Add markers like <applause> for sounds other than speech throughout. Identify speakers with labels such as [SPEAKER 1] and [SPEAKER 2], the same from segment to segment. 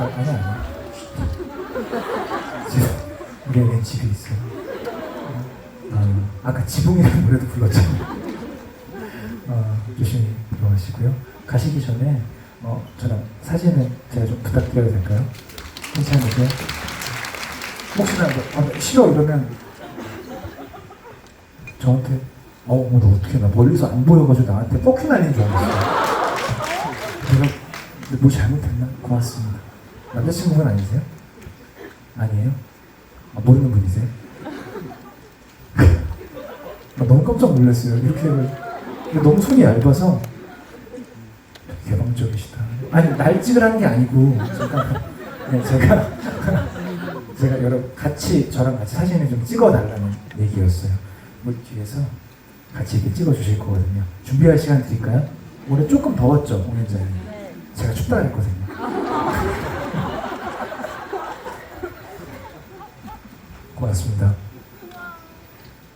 [SPEAKER 1] 아, 아니 아니. 지금 우리 애는 집에 있어요. 어, 아까 지붕이라는 노래도 불렀죠. 어, 조심히 들어가시고요. 가시기 전에 어, 저랑 사진을 제가 좀 부탁드려도 될까요? 괜찮으세요? 혹시나 뭐, 아, 싫어 이러면 저한테 어, 너 어떻게 나 멀리서 안 보여가지고 나한테 뻑큐 날린 줄 알았어요. 내가 뭐 잘못했나? 고맙습니다. 남자친구분 아니세요? 아니에요? 아, 모르는 분이세요? <laughs> 아, 너무 깜짝 놀랐어요. 이렇게 손이 얇아서 개방적이시다. 아니 날찍을 한게 아니고 잠깐 네, 제가 <laughs> 제가 여러 같이 저랑 같이 사진을 좀 찍어달라는 얘기였어요. 뭐 뒤에서 같이 이렇게 찍어주실 거거든요. 준비할 시간 드릴까요? 올해 조금 더웠죠 공연 전에. 제가 춥다 그랬거든요. 고맙습니다.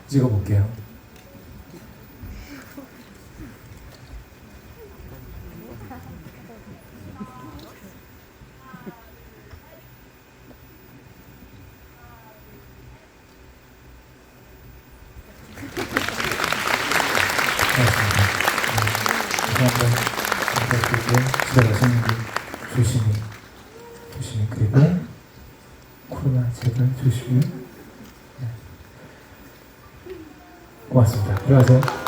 [SPEAKER 1] 찍어볼게요. 집에 가시는 분 조심히 조심히 그리고 코로나 제발 조심히 네. 고맙습니다. 들어가세요.